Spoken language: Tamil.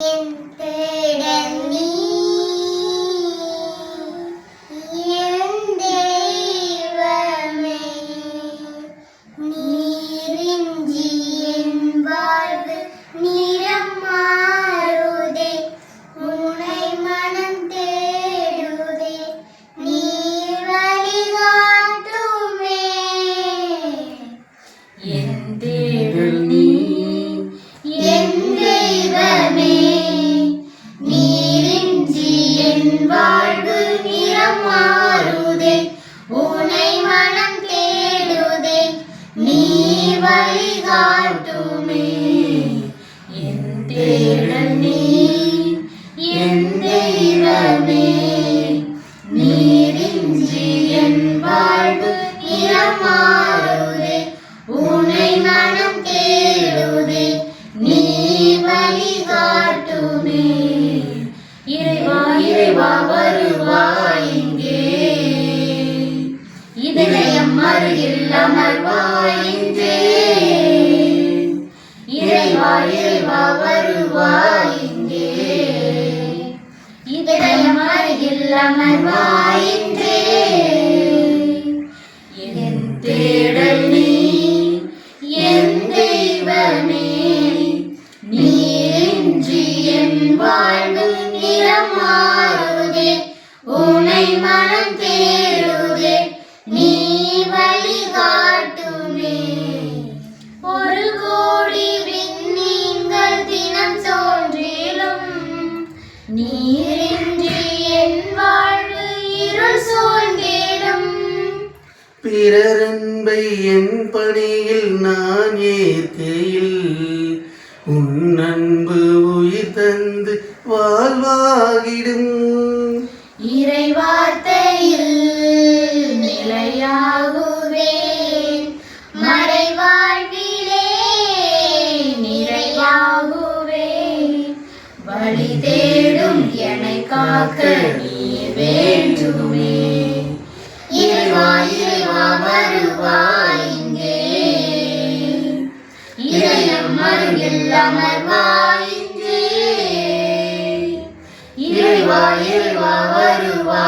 என் நிறம் மாறுதே. உனை மனம் தேடுதே. நீ வழி இறைவா இறைவா வருவாய் இங்கே. இதயம் அருகில் அமர்வாய் இங்கே. இறைவா இறைவா வருவாய் இங்கே. இதயம் அருகில் அமர்வாய் இங்கே. என் தேடல் நீ என் தெய்வமே. நிறம் மாறுதே உனை மனம் தேடுதே நீ வழி காட்டுமே. ஒரு கோடி விண்மீன்கள் தினம் தோன்றிலும் நீரின்றி என் வாழ்வு இருள் சூழ்ந்திடும். பிறரன்பை என் பணியில் நான் ஏற்கையில் உன் அன்பு தந்து வாழ்வாகிடும். இறைவார்த்தையில் நிலையாகுவே. மறைவாழ்விலே நிறையாகுவே வழி தேடும் என காக்க நீ வேண்டுமே. இறைவா இறைவா வருவாய் இங்கே. இதயம் மருங்கில் அமர்வாய் வருவா வருவா